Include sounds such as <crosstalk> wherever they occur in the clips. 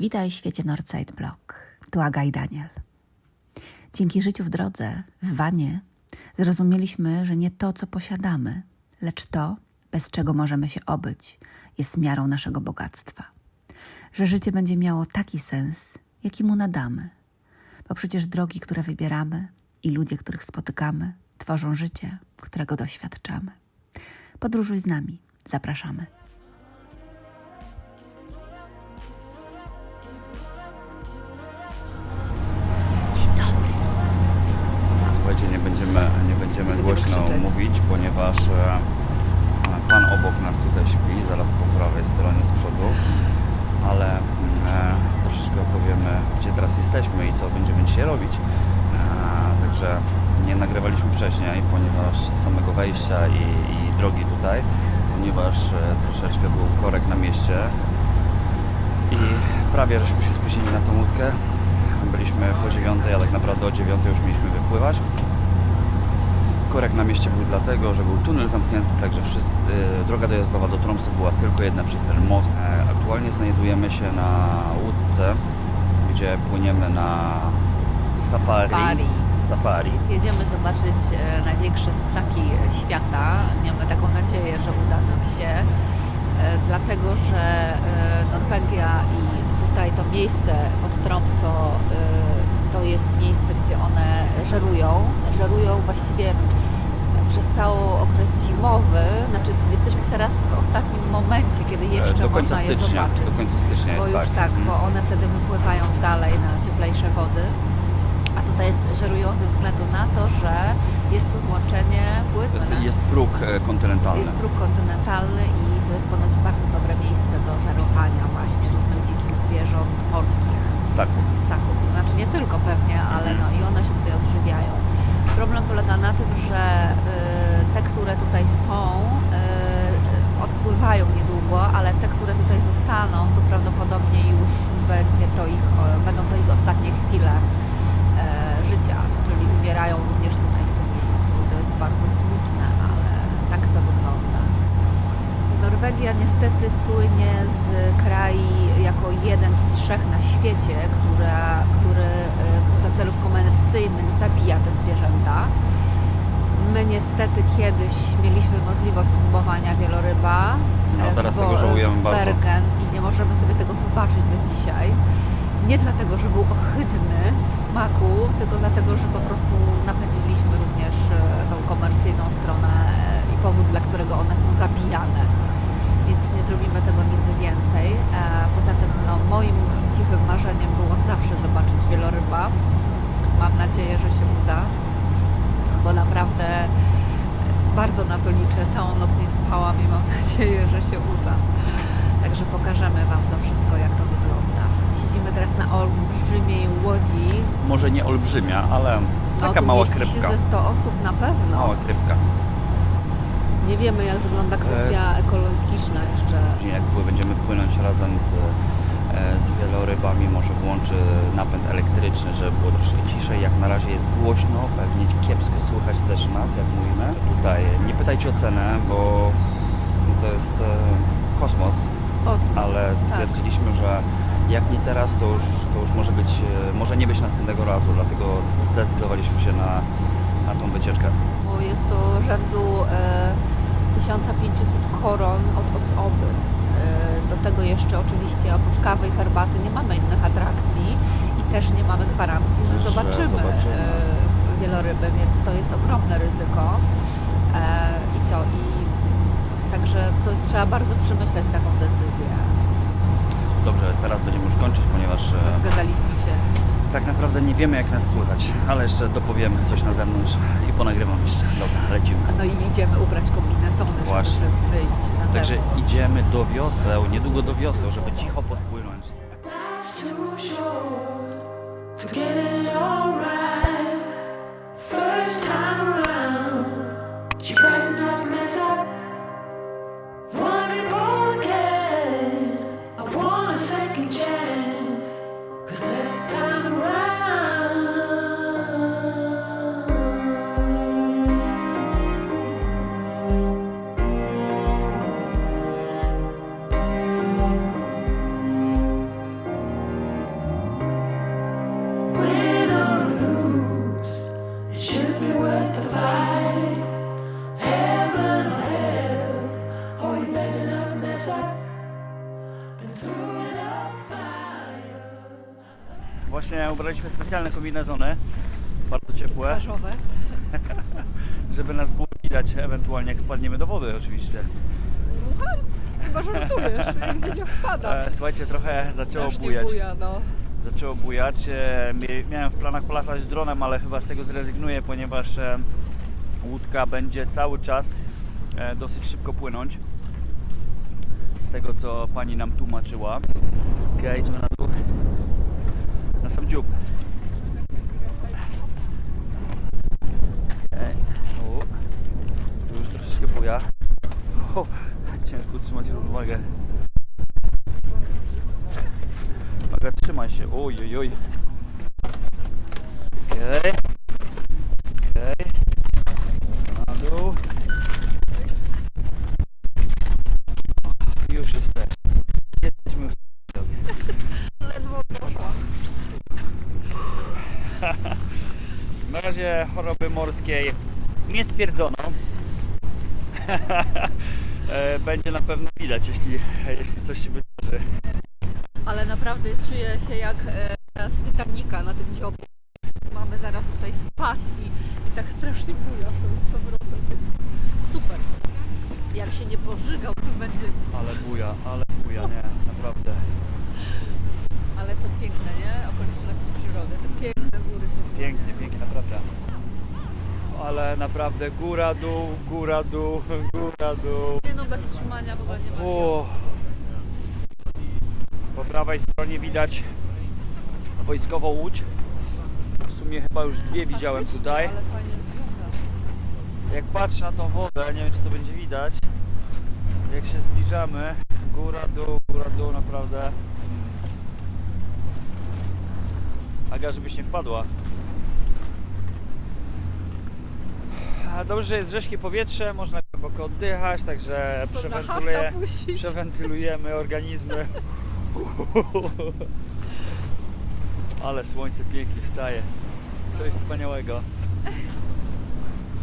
Witaj w świecie Northside Block. Tu Aga i Daniel. Dzięki życiu w drodze, w wanie, zrozumieliśmy, że nie to, co posiadamy, lecz to, bez czego możemy się obyć, jest miarą naszego bogactwa. Że życie będzie miało taki sens, jaki mu nadamy. Bo przecież drogi, które wybieramy i ludzie, których spotykamy, tworzą życie, którego doświadczamy. Podróżuj z nami. Zapraszamy. Głośno krzyczeć. mówić, ponieważ e, pan obok nas tutaj śpi, zaraz po prawej stronie z przodu, ale e, troszeczkę opowiemy, gdzie teraz jesteśmy i co będziemy dzisiaj robić. E, także nie nagrywaliśmy wcześniej, ponieważ samego wejścia i, i drogi tutaj, ponieważ e, troszeczkę był korek na mieście i prawie żeśmy się spóźnili na tą łódkę. Byliśmy po dziewiątej, a tak naprawdę o dziewiątej już mieliśmy wypływać. Korek na mieście był dlatego, że był tunel zamknięty, także wszyscy, y, droga dojazdowa do Tromsø była tylko jedna przez ten most. E, Aktualnie znajdujemy się na łódce, gdzie płyniemy na safari. Safari. safari. Jedziemy zobaczyć e, największe ssaki świata. Mamy taką nadzieję, że uda nam się, e, dlatego że e, Norwegia i tutaj to miejsce pod Tromsø e, to jest miejsce, gdzie one żerują. Żerują właściwie przez cały okres zimowy. Znaczy jesteśmy teraz w ostatnim momencie, kiedy E, jeszcze do końca można je stycznia. zobaczyć. Do końca stycznia Bo jest już tak. tak, Mm. bo one wtedy wypływają dalej na cieplejsze wody. A tutaj jest, żerują ze względu na to, że jest to złączenie płynne. jest, jest próg e, kontynentalny. Jest próg kontynentalny i to jest ponoć bardzo dobre miejsce do żerowania właśnie różnych dzikich zwierząt morskich, Ssaków. ssaków. Znaczy nie tylko pewnie, ale no i one się tutaj odżywiają. Problem polega na tym, że y, te, które tutaj są, y, odpływają niedługo, ale te, które tutaj zostaną, to prawdopodobnie już będzie to ich, o, będą to ich ostatnie chwile e, życia, czyli umierają również tutaj w tym miejscu. To jest bardzo smutne, ale tak to wygląda. Norwegia niestety słynie z kraju jako jeden z trzech na świecie, która, który e, do celów komercyjnych zabija te zwierzęta. My niestety kiedyś mieliśmy możliwość spróbowania wieloryba No, e, teraz w tego żałujemy bardzo. Bergen i nie możemy sobie tego wybaczyć do dzisiaj. Nie dlatego, że był ohydny w smaku, tylko dlatego, że po prostu napędziliśmy również e, tą komercyjną stronę i powód, dla którego one są zabijane. Więc nie zrobimy tego nigdy więcej. Poza tym no, moim cichym marzeniem było zawsze zobaczyć wieloryba. Mam nadzieję, że się uda, bo naprawdę bardzo na to liczę. Całą noc nie spałam i mam <laughs> nadzieję, że się uda. Także pokażemy Wam to wszystko, jak to wygląda. Siedzimy teraz na olbrzymiej łodzi. Może nie olbrzymia, ale No, taka tu mała krypka. się ze 100 osób na pewno. Mała krypka. Nie wiemy, jak wygląda kwestia E, ekologiczna jeszcze. Jak będziemy płynąć razem z, e, z wielorybami, może włączy napęd elektryczny, żeby było troszkę ciszej. Jak na razie jest głośno, pewnie kiepsko słychać też nas, jak mówimy. Tutaj nie pytajcie o cenę, bo to jest e, kosmos, Kosmos. ale tak. stwierdziliśmy, że jak nie teraz, to już, to już może być, może nie być następnego razu, dlatego zdecydowaliśmy się na, na tą wycieczkę. Bo jest to rzędu e, 1500 koron od osoby. E, do tego jeszcze oczywiście oprócz kawy i herbaty nie mamy innych atrakcji i też nie mamy gwarancji, że, Że zobaczymy, zobaczymy. E, wieloryby, więc to jest ogromne ryzyko. E, I co? I także to jest, trzeba bardzo przemyśleć taką decyzję. Dobrze, teraz będziemy już kończyć, ponieważ e, Zgadaliśmy się. Tak naprawdę nie wiemy jak nas słychać, ale jeszcze dopowiemy coś na zewnątrz i ponagrywam jeszcze. Dobra, lecimy. No i idziemy ubrać kombinezony, Właśnie. żeby wyjść na Także zewnątrz. idziemy do wioseł, niedługo do wioseł, żeby cicho podpłynąć. To get it właśnie ubraliśmy specjalne kombinezony, bardzo ciepłe, Plażowe. <laughs> żeby nas było widać ewentualnie jak wpadniemy do wody oczywiście. Słucham? Chyba żartujesz, nigdzie nie wpada. E, słuchajcie, trochę zaczęło Strasznie bujać. buja, no. Zaczęło bujać. E, mie- miałem w planach polatać dronem, ale chyba z tego zrezygnuję, ponieważ e, łódka będzie cały czas e, dosyć szybko płynąć. Z tego co pani nam tłumaczyła. Okej, idziemy na dziób. Okej. U. Tu już troszeczkę buja. O, ciężko utrzymać równowagę. Uwaga, trzymaj się. Oj, oj, oj. Okej. Na dół. Już jesteśmy. Jesteśmy już Ledwo poszła. Na razie choroby morskiej nie stwierdzono. <laughs> E, Będzie na pewno widać, jeśli, jeśli coś się wydarzy. Ale naprawdę czuję się jak e, z Titanica na tym dziobie. Mamy zaraz tutaj spad i, i tak strasznie buja z powrotem. Super. Jak się nie pożygał, to będzie... Ale buja, ale buja, nie, naprawdę. Ale to piękne, nie? Okoliczności przyrody. Te piękne góry. Pięknie, pięknie, naprawdę. Ale naprawdę góra, dół, góra, dół, <laughs> góra, dół. Nie no, bez trzymania w ogóle nie ma. Po prawej stronie widać wojskową łódź. W sumie chyba już dwie widziałem tutaj. Jak patrzę na tą wodę, nie wiem czy to będzie widać, jak się zbliżamy, góra, dół, góra, dół, naprawdę. Aga, żebyś nie wpadła. A dobrze, że jest rzeźkie powietrze, można głęboko oddychać, także przewentyluje, przewentylujemy organizmy. <laughs> Ale słońce pięknie wstaje. Coś wspaniałego.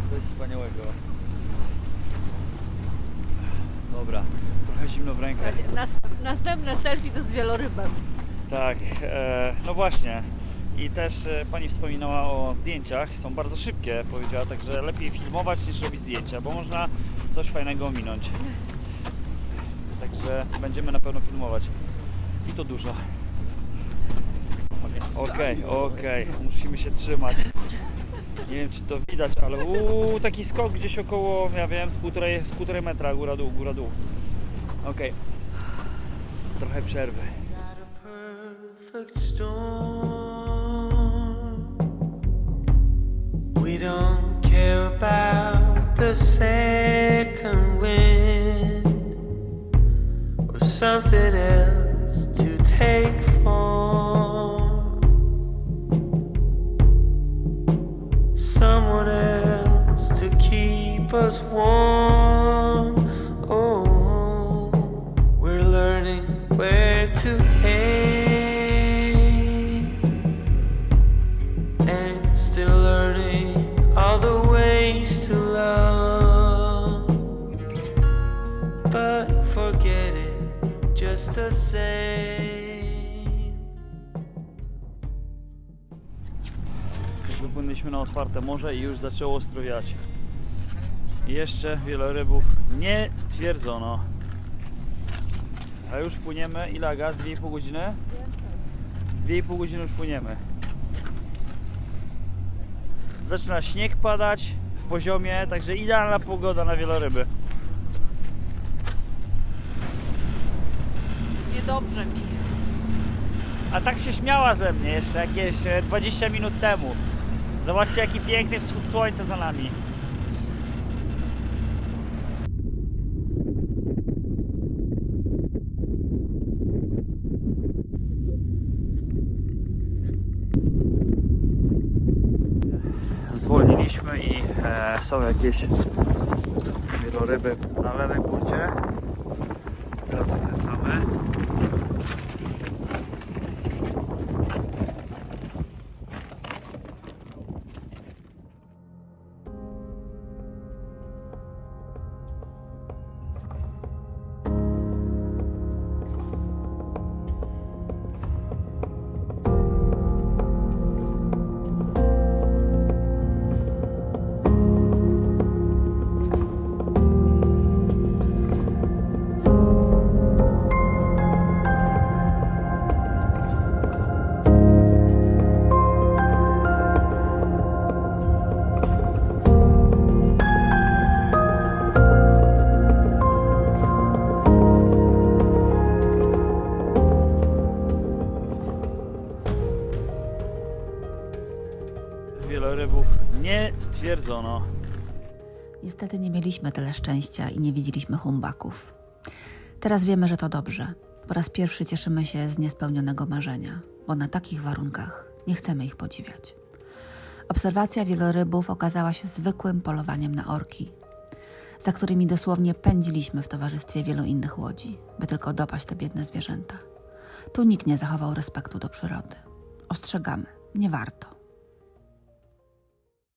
Coś wspaniałego. Dobra, trochę zimno w rękach. Następne selfie to z wielorybem. Tak, e, no właśnie. I też e, pani wspominała o zdjęciach, są bardzo szybkie, powiedziała, także lepiej filmować niż robić zdjęcia, bo można coś fajnego ominąć. Także będziemy na pewno filmować. I to dużo. Okej, okej, musimy się trzymać. Nie wiem czy to widać, ale uuu, taki skok gdzieś około, ja wiem, z półtorej, z półtorej metra, góra dół, góra dół. Okej. Trochę przerwy. Care about the second wind or something else the same. Wypłynęliśmy na otwarte morze i już zaczęło ostro wiać. I jeszcze wielorybów nie stwierdzono. A już płyniemy, ile Aga? Z 2,5 godziny? Z 2,5 godziny już płyniemy. Zaczyna śnieg padać w poziomie, także idealna pogoda na wieloryby. Niedobrze mi. A tak się śmiała ze mnie jeszcze jakieś e, 20 minut temu. Zobaczcie jaki piękny wschód słońca za nami. Zwolniliśmy i e, są jakieś wieloryby na lewej burcie. Teraz zakręcamy. Niestety nie mieliśmy tyle szczęścia i nie widzieliśmy humbaków. Teraz wiemy, że to dobrze. Po raz pierwszy cieszymy się z niespełnionego marzenia, bo na takich warunkach nie chcemy ich podziwiać. Obserwacja wielorybów okazała się zwykłym polowaniem na orki, za którymi dosłownie pędziliśmy w towarzystwie wielu innych łodzi, by tylko dopaść te biedne zwierzęta. Tu nikt nie zachował respektu do przyrody. Ostrzegamy, nie warto.